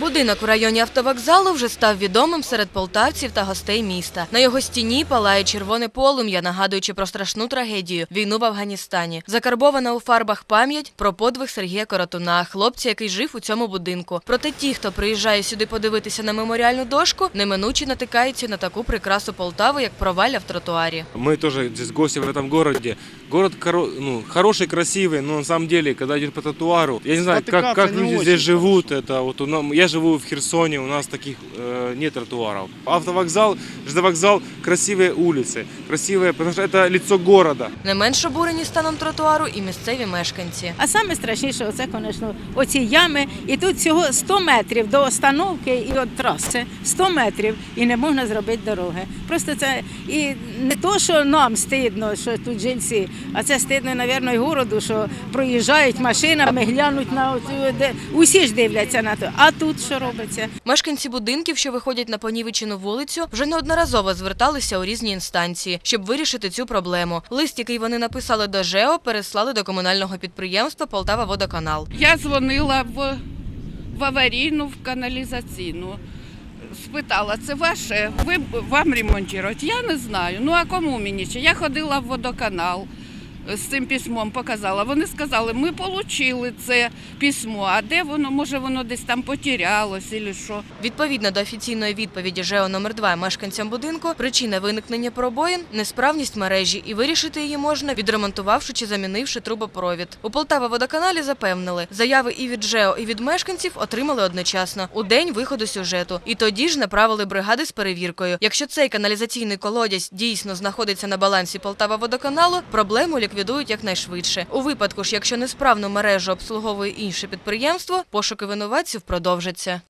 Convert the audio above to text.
Будинок у районі автовокзалу вже став відомим серед полтавців та гостей міста. На його стіні палає червоне полум'я, нагадуючи про страшну трагедію війну в Афганістані. Закарбована у фарбах пам'ять про подвиг Сергія Коротуна, хлопця, який жив у цьому будинку. Проте ті, хто приїжджає сюди подивитися на меморіальну дошку, неминуче натикаються на таку прикрасу Полтави, як провалля в тротуарі. Мы тоже здесь гости в этом городе. Город коро- ну, хороший, красивый, но на самом деле, когда идешь по тротуару, я не знаю, как, Спотыкаться как не люди очень здесь живут. Это вот у нам- я живу в Херсоне, у нас таких э, нет тротуаров. Автовокзал, ЖД-вокзал, красивые улицы, красивые, потому что это лицо города. Не менш обурені станом тротуару і місцеві мешканці. А саме страшніше, оце, звісно, оці ями. І тут всього 100 метрів до остановки і від траси. 100 метрів і не можна зробити дороги. Просто це і не то, що нам стидно, що тут жильці, а це стидно, мабуть, і городу, що проїжджають машинами, глянуть на оцю, де усі ж дивляться на то. А тут що робиться? Мешканці будинків, що виходять на понівечену вулицю, вже неодноразово зверталися у різні інстанції, щоб вирішити цю проблему. Лист, який вони написали до ЖЕО, переслали до комунального підприємства Полтава Водоканал. Я дзвонила в, в аварійну, в каналізаційну. Спитала, це ваше, ви вам ремонтувати? Я не знаю. Ну а кому мені? ще? Я ходила в водоканал з цим письмом, показала. Вони сказали, ми отримали це письмо, а де воно, може воно десь там потерялось, або що. Відповідно до офіційної відповіді ЖЕО номер 2 мешканцям будинку, причина виникнення пробоїн – несправність мережі, і вирішити її можна, відремонтувавши чи замінивши трубопровід. У Полтава водоканалі запевнили, заяви і від ЖЕО, і від мешканців отримали одночасно у день виходу сюжету. І тоді ж направили бригади з перевіркою. Якщо цей каналізаційний колодязь дійсно знаходиться на балансі Полтава водоканалу, проблему ліквідують якнайшвидше. У випадку ж, якщо несправну мережу обслуговує інше підприємство, пошуки винуватців продовжаться.